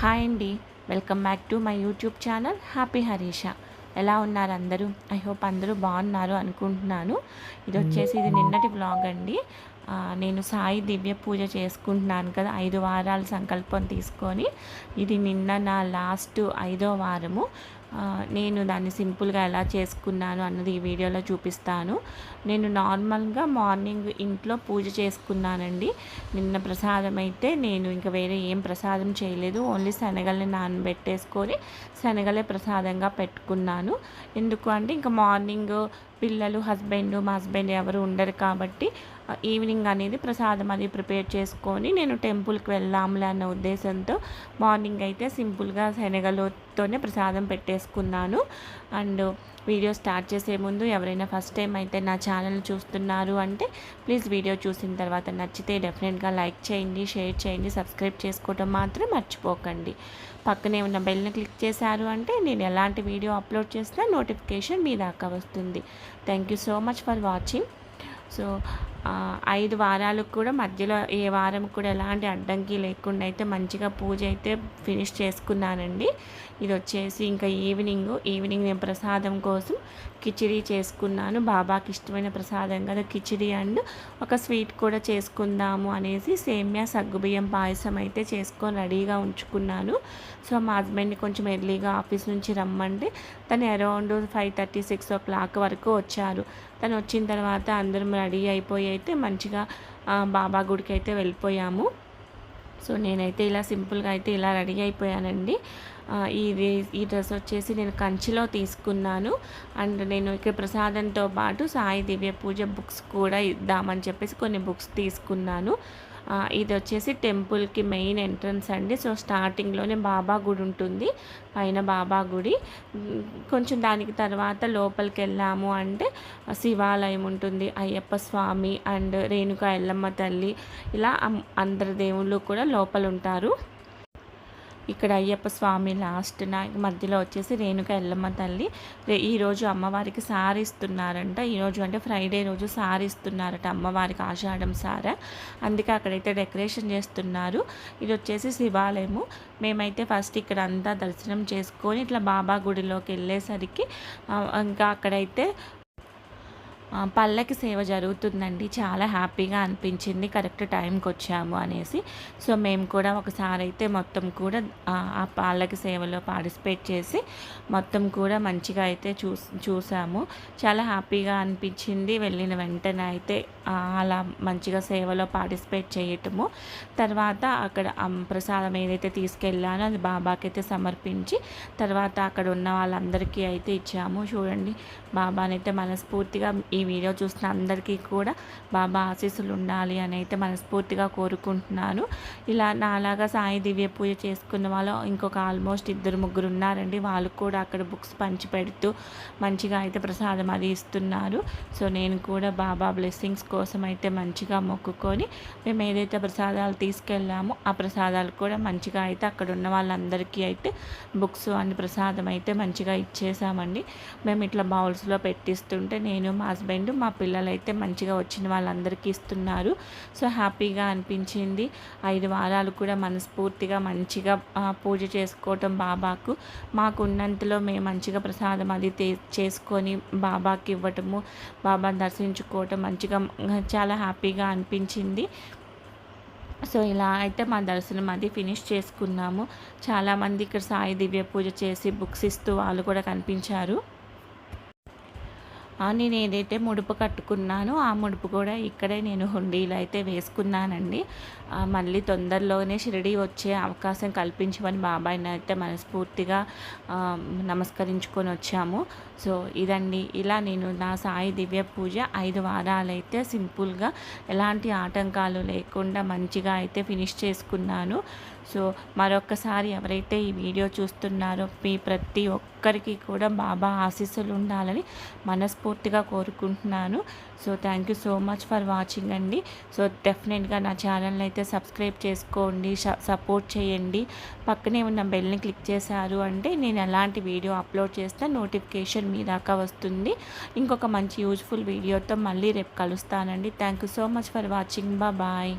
Hi అండి. Welcome back to my YouTube channel happy Harisha. ఎలా ఉన్నారు అందరూ? ఐ హోప్ అందరూ బాగున్నారు అనుకుంటున్నాను. ఇది వచ్చేసి ఇది నిన్నటి బ్లాగ్ అండి. నేను సాయి దివ్య పూజ చేసుకుంటున్నాను కదా ఐదు వారాల సంకల్పం తీసుకొని. ఇది నిన్న నా లాస్ట్ ఐదో వారము. నేను దాన్ని సింపుల్గా ఎలా చేసుకున్నాను అన్నది ఈ వీడియోలో చూపిస్తాను. నేను నార్మల్గా మార్నింగ్ ఇంట్లో పూజ చేసుకున్నానండి. నిన్న ప్రసాదం అయితే నేను ఇంకా వేరే ఏం ప్రసాదం చేయలేదు. ఓన్లీ శనగల్ని నానబెట్టేసుకొని శనగలే ప్రసాదంగా పెట్టుకున్నాను. ఎందుకు అంటే ఇంకా మార్నింగ్ పిల్లలు హస్బెండ్ మా హస్బెండ్ ఎవరు ఉండరు కాబట్టి ఈవినింగ్ అనేది ప్రసాదం అది ప్రిపేర్ చేసుకొని నేను టెంపుల్కి వెళ్దాంలే అన్న ఉద్దేశంతో మార్నింగ్ అయితే సింపుల్గా శనగలతోనే ప్రసాదం పెట్టేసుకున్నాను. అండ్ వీడియో స్టార్ట్ చేసే ముందు ఎవరైనా ఫస్ట్ టైం అయితే నా ఛానల్ చూస్తున్నారు అంటే ప్లీజ్ వీడియో చూసిన తర్వాత నచ్చితే డెఫినెట్గా లైక్ చేయండి షేర్ చేయండి సబ్స్క్రైబ్ చేసుకోవటం మాత్రం మర్చిపోకండి. పక్కనే ఉన్న బెల్ని క్లిక్ చేశారు అంటే నేను ఎలాంటి వీడియో అప్లోడ్ చేసినా నోటిఫికేషన్ మీ దాకా వస్తుంది. Thank you so much for watching. So ఐదు వారాలకు కూడా మధ్యలో ఏ వారం కూడా ఎలాంటి అడ్డంకి లేకుండా అయితే మంచిగా పూజ అయితే ఫినిష్ చేసుకున్నానండి. ఇది వచ్చేసి ఇంకా ఈవినింగ్ ఈవినింగ్ నేను ప్రసాదం కోసం కిచిడి చేసుకున్నాను. బాబాకి ఇష్టమైన ప్రసాదం కదా కిచిడి అండ్ ఒక స్వీట్ కూడా చేసుకుందాము అనేసి సేమ్యా సగ్గుబియ్యం పాయసం అయితే చేసుకొని రెడీగా ఉంచుకున్నాను. సో మా హస్బెండ్ని కొంచెం ఎర్లీగా ఆఫీస్ నుంచి రమ్మంటే తను around five thirty six o'clock వరకు వచ్చారు. తను వచ్చిన తర్వాత అందరం రెడీ అయిపోయి అయితే మంచిగా బాబా గుడికి అయితే వెళ్ళిపోయాము. సో నేనైతే ఇలా సింపుల్గా అయితే ఇలా రెడీ అయిపోయానండి. ఈ ఇది ఈ డ్రెస్ వచ్చేసి నేను కంచిలో తీసుకున్నాను. అండ్ నేను ఇక్కడ ప్రసాదంతో పాటు సాయి దివ్య పూజ బుక్స్ కూడా ఇద్దామని చెప్పేసి కొన్ని బుక్స్ తీసుకున్నాను. ఇది వచ్చేసి టెంపుల్కి మెయిన్ ఎంట్రన్స్ అండి. సో స్టార్టింగ్లోనే బాబా గుడి ఉంటుంది పైన బాబా గుడి. కొంచెం దానికి తర్వాత లోపలికి వెళ్ళాము అంటే శివాలయం ఉంటుంది అయ్యప్ప స్వామి అండ్ రేణుకా ఎల్లమ్మ తల్లి. ఇలా అందరి దేవుళ్ళు కూడా లోపల ఉంటారు. ఇక్కడ అయ్యప్ప స్వామి లాస్ట్ నా మధ్యలో వచ్చేసి రేణుక ఎల్లమ్మ తల్లి. ఈరోజు అమ్మవారికి సారీ ఇస్తున్నారంట. ఈరోజు అంటే ఫ్రైడే రోజు సారీ ఇస్తున్నారట అమ్మవారికి ఆషాఢం సార. అందుకే అక్కడైతే డెకరేషన్ చేస్తున్నారు. ఇది వచ్చేసి శివాలయము. మేమైతే ఫస్ట్ ఇక్కడ అంతా దర్శనం చేసుకొని ఇట్లా బాబా గుడిలోకి వెళ్ళేసరికి ఇంకా అక్కడైతే పల్లకి సేవ జరుగుతుందండి. చాలా హ్యాపీగా అనిపించింది. కరెక్ట్ టైంకి వచ్చాము అనేసి. సో మేము కూడా ఒకసారి అయితే మొత్తం కూడా ఆ, పళ్ళకి సేవలో పార్టిసిపేట్ చేసి మొత్తం కూడా మంచిగా అయితే చూ చూసాము. చాలా హ్యాపీగా అనిపించింది. వెళ్ళిన వెంటనే అయితే అలా మంచిగా సేవలో పార్టిసిపేట్ చేయటము. తర్వాత అక్కడ ప్రసాదం ఏదైతే తీసుకెళ్ళానో అది బాబాకైతే సమర్పించి తర్వాత అక్కడ ఉన్న వాళ్ళందరికీ అయితే ఇచ్చాము. చూడండి బాబానైతే మనస్ఫూర్తిగా ఈ వీడియో చూసిన అందరికీ కూడా బాబా ఆశీస్సులు ఉండాలి అని అయితే మనస్ఫూర్తిగా కోరుకుంటున్నాను. ఇలా నాలాగా సాయి దివ్య పూజ చేసుకున్న వాళ్ళు ఇంకొక ఆల్మోస్ట్ ఇద్దరు ముగ్గురు ఉన్నారండి. వాళ్ళు కూడా అక్కడ బుక్స్ పంచి పెడుతూ మంచిగా అయితే ప్రసాదం అది ఇస్తున్నారు. సో నేను కూడా బాబా బ్లెస్సింగ్స్ కోసం అయితే మంచిగా మొక్కుకొని మేము ఏదైతే ప్రసాదాలు తీసుకెళ్ళామో ఆ ప్రసాదాలు కూడా మంచిగా అయితే అక్కడ ఉన్న వాళ్ళందరికీ అయితే బుక్స్ అండ్ ప్రసాదం అయితే మంచిగా ఇచ్చేసామండి. మేము ఇట్లా బౌల్స్లో పెట్టిస్తుంటే నేను మా హస్బెండ్ మా పిల్లలు అయితే మంచిగా వచ్చిన వాళ్ళందరికీ ఇస్తున్నారు. సో హ్యాపీగా అనిపించింది. ఐదు వారాలు కూడా మనస్ఫూర్తిగా మంచిగా పూజ చేసుకోవటం బాబాకు. మాకు ఉన్నంతలో మేము మంచిగా ప్రసాదం అది చేసుకొని బాబాకి ఇవ్వటము బాబా దర్శించుకోవటం మంచిగా చాలా హ్యాపీగా అనిపించింది. సో ఇలా అయితే మా దర్శనం అది ఫినిష్ చేసుకున్నాము. చాలామంది ఇక్కడ సాయి దివ్య పూజ చేసి బుక్స్ ఇస్తూ వాళ్ళు కూడా కనిపించారు. నేను ఏదైతే ముడుపు కట్టుకున్నానో ఆ ముడుపు కూడా ఇక్కడే నేను హుండీలో అయితే వేసుకున్నానండి. మళ్ళీ తొందరలోనే షిరిడి వచ్చే అవకాశం కల్పించమని బాబాయ్ని అయితే మనస్ఫూర్తిగా నమస్కరించుకొని వచ్చాము. సో ఇదండి. ఇలా నేను నా సాయి దివ్య పూజ ఐదు వారాలైతే సింపుల్గా ఎలాంటి ఆటంకాలు లేకుండా మంచిగా అయితే ఫినిష్ చేసుకున్నాను. సో మరొకసారి ఎవరైతే ఈ వీడియో చూస్తున్నారో మీ ప్రతి ఒక్కరికి కూడా బాబా ఆశీస్సులు ఉండాలని మనస్ఫూర్తిగా కోరుకుంటున్నాను. So thank you so much for watching అండి. సో డెఫినెట్గా నా ఛానల్ అయితే సబ్స్క్రైబ్ చేసుకోండి సపోర్ట్ చేయండి. పక్కనే ఉన్న బెల్ని క్లిక్ చేశారు అంటే నేను ఎలాంటి వీడియో అప్లోడ్ చేస్తే నోటిఫికేషన్ మీ దాకా వస్తుంది. ఇంకొక మంచి యూజ్ఫుల్ వీడియోతో మళ్ళీ రేపు కలుస్తానండి. Thank you so much for watching bye